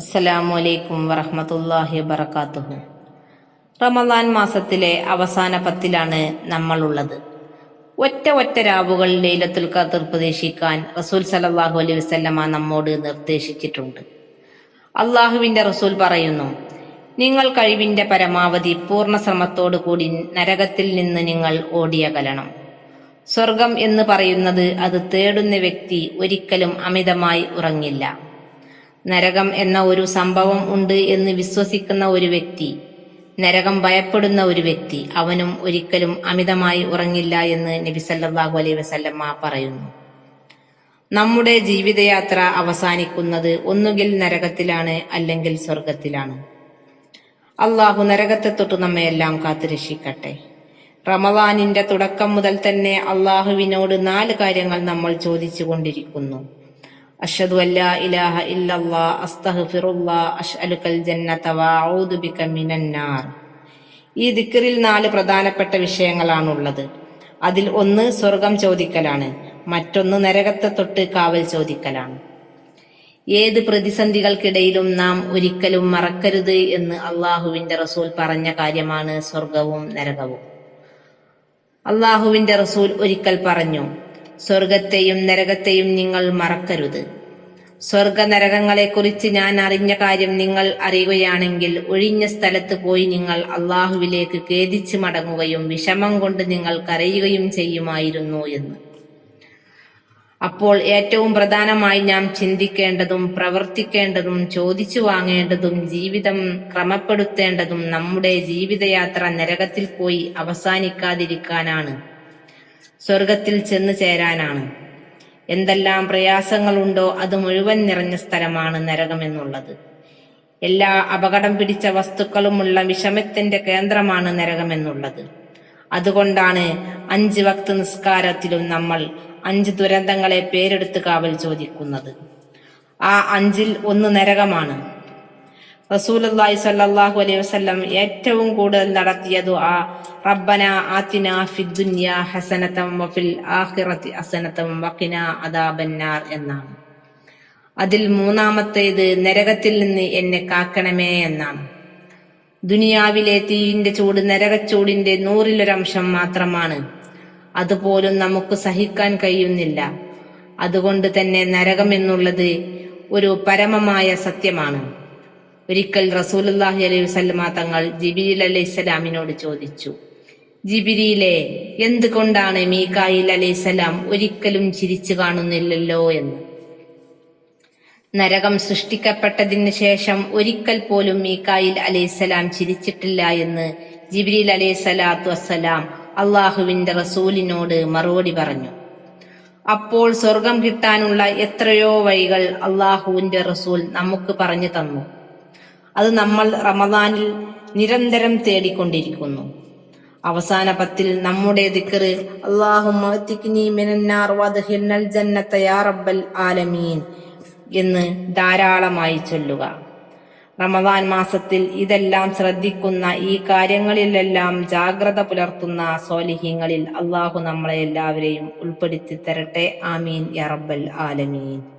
അസ്സലാമു അലൈക്കും വറഹമത്തല്ലാഹി വബർക്കാത്തുഹു റമദാൻ മാസത്തിലെ അവസാന പത്തിലാണ് നമ്മളുള്ളത്. ഒറ്റ ഒറ്റ രാവുകൾ ലൈലത്തുൽ ഖദർ പ്രതീക്ഷിക്കാൻ റസൂൽ സലല്ലാഹു അലൈഹി വസല്ലമ നമ്മോട് നിർദ്ദേശിച്ചിട്ടുണ്ട്. അള്ളാഹുവിന്റെ റസൂൽ പറയുന്നു നിങ്ങൾ കഴിവിന്റെ പരമാവധി പൂർണ ശ്രമത്തോടു കൂടി നരകത്തിൽ നിന്ന് നിങ്ങൾ ഓടിയകലണം. സ്വർഗം എന്ന് പറയുന്നത് അത് തേടുന്ന വ്യക്തി ഒരിക്കലും അമിതമായി ഉറങ്ങില്ല. നരകം എന്ന ഒരു സംഭവം ഉണ്ട് എന്ന് വിശ്വസിക്കുന്ന ഒരു വ്യക്തി നരകം ഭയപ്പെടുന്ന ഒരു വ്യക്തി അവനും ഒരിക്കലും അമിതമായി ഉറങ്ങില്ല എന്ന് നബി സല്ലല്ലാഹു അലൈഹി വസല്ലമ്മ പറയുന്നു. നമ്മുടെ ജീവിതയാത്ര അവസാനിക്കുന്നത് ഒന്നുകിൽ നരകത്തിലാണ് അല്ലെങ്കിൽ സ്വർഗത്തിലാണ് അള്ളാഹു നരകത്തെ തൊട്ട് നമ്മയെല്ലാം കാത്തുരക്ഷിക്കട്ടെ. റമദാനിന്റെ തുടക്കം മുതൽ തന്നെ അള്ളാഹുവിനോട് നാല് കാര്യങ്ങൾ നമ്മൾ ചോദിച്ചു കൊണ്ടിരിക്കുന്നു അഷ്അലുക്കൽ ജന്നത ബിക മിനന്നാർ ഈ ദിക്കറിൽ നാല് പ്രധാനപ്പെട്ട വിഷയങ്ങളാണുള്ളത്. അതിൽ ഒന്ന് സ്വർഗം ചോദിക്കലാണ് മറ്റൊന്ന് നരകത്തെ തൊട്ട് കാവൽ ചോദിക്കലാണ്. ഏത് പ്രതിസന്ധികൾക്കിടയിലും നാം ഒരിക്കലും മറക്കരുത് എന്ന് അള്ളാഹുവിന്റെ റസൂൽ പറഞ്ഞ കാര്യമാണ് സ്വർഗവും നരകവും. അള്ളാഹുവിന്റെ റസൂൽ ഒരിക്കൽ പറഞ്ഞു സ്വർഗത്തെയും നരകത്തെയും നിങ്ങൾ മറക്കരുത്. സ്വർഗ നരകങ്ങളെക്കുറിച്ച് ഞാൻ അറിഞ്ഞ കാര്യം നിങ്ങൾ അറിയുകയാണെങ്കിൽ ഒഴിഞ്ഞ സ്ഥലത്ത് പോയി നിങ്ങൾ അള്ളാഹുവിലേക്ക് ഖേദിച്ച് മടങ്ങുകയും വിഷമം കൊണ്ട് നിങ്ങൾ കരയുകയും ചെയ്യുമായിരുന്നു എന്ന്. അപ്പോൾ ഏറ്റവും പ്രധാനമായി നാം ചിന്തിക്കേണ്ടതും പ്രവർത്തിക്കേണ്ടതും ചോദിച്ചു വാങ്ങേണ്ടതും ജീവിതം ക്രമപ്പെടുത്തേണ്ടതും നമ്മുടെ ജീവിതയാത്ര നരകത്തിൽ പോയി അവസാനിക്കാതിരിക്കാനാണ്. സ്വർഗത്തിൽ ചെന്നു ചേരാനാണ്. എന്തെല്ലാം പ്രയാസങ്ങളുണ്ടോ അത് മുഴുവൻ നിറഞ്ഞ സ്ഥലമാണ് നരകമെന്നുള്ളത് എല്ലാ അപകടം പിടിച്ച വസ്തുക്കളുമുള്ള വിഷമത്തിന്റെ കേന്ദ്രമാണ് നരകമെന്നുള്ളത് അതുകൊണ്ടാണ് അഞ്ച് വക്ത് നിസ്കാരത്തിലും നമ്മൾ അഞ്ച് ദുരന്തങ്ങളെ പേരെടുത്ത് കാവൽ ചോദിക്കുന്നത്. ആ അഞ്ചിൽ ഒന്ന് നരകമാണ്. റസൂലി സല്ലാഹു അലൈഹി വസ്ലം ഏറ്റവും കൂടുതൽ നടത്തിയ ദുആ റബ്ബന ആത്തിന ഫിദ്ദുന്യ ഹസനതം വഫിൽ ആഖിറതി ഹസനതം വഖിന അദാബന്നാർ എന്നാണ്. അതിൽ മൂന്നാമത്തേത് നരകത്തിൽ നിന്ന് എന്നെ കാക്കണമേ എന്നാണ്. ദുനിയാവിലെ തീയിന്റെ ചൂട് നരകച്ചൂടിന്റെ നൂറിലൊരംശം മാത്രമാണ്. അതുപോലും നമുക്ക് സഹിക്കാൻ കഴിയുന്നില്ല. അതുകൊണ്ട് തന്നെ നരകം എന്നുള്ളത് ഒരു പരമമായ സത്യമാണ്. ഒരിക്കൽ റസൂലുല്ലാഹി അലൈഹി വസല്ലമ തങ്ങൾ ജിബിരിൽ അലൈഹി സ്വലാമിനോട് ചോദിച്ചു ജിബിരിയിലെ എന്തുകൊണ്ടാണ് മീക്കായിൽ അലൈഹിസ്സലാം ഒരിക്കലും ചിരിച്ചു കാണുന്നില്ലല്ലോ എന്ന്? നരകം സൃഷ്ടിക്കപ്പെട്ടതിന് ശേഷം ഒരിക്കൽ പോലും മീക്കായിൽ അലൈഹിസ്സലാം ചിരിച്ചിട്ടില്ല എന്ന് ജിബിരിൽ അലൈഹി സ്വലാത്തു വസ്സലാം അള്ളാഹുവിന്റെ റസൂലിനോട് മറുപടി പറഞ്ഞു. അപ്പോൾ സ്വർഗം കിട്ടാനുള്ള എത്രയോ വഴികൾ അള്ളാഹുവിന്റെ റസൂൽ നമുക്ക് പറഞ്ഞു തന്നു. അത് നമ്മൾ റമദാനിൽ നിരന്തരം തേടിക്കൊണ്ടിരിക്കുന്നു. അവസാന പത്തിൽ നമ്മുടെ ദിക്കറ് ആലമീൻ എന്ന് ധാരാളമായി ചൊല്ലുക. റമദാൻ മാസത്തിൽ ഇതെല്ലാം ശ്രദ്ധിക്കുന്ന ഈ കാര്യങ്ങളിലെല്ലാം ജാഗ്രത പുലർത്തുന്ന സോലിഹ്യങ്ങളിൽ അള്ളാഹു നമ്മളെ എല്ലാവരെയും ഉൾപ്പെടുത്തി തരട്ടെ. ആമീൻ. യറബൽ ആലമീൻ.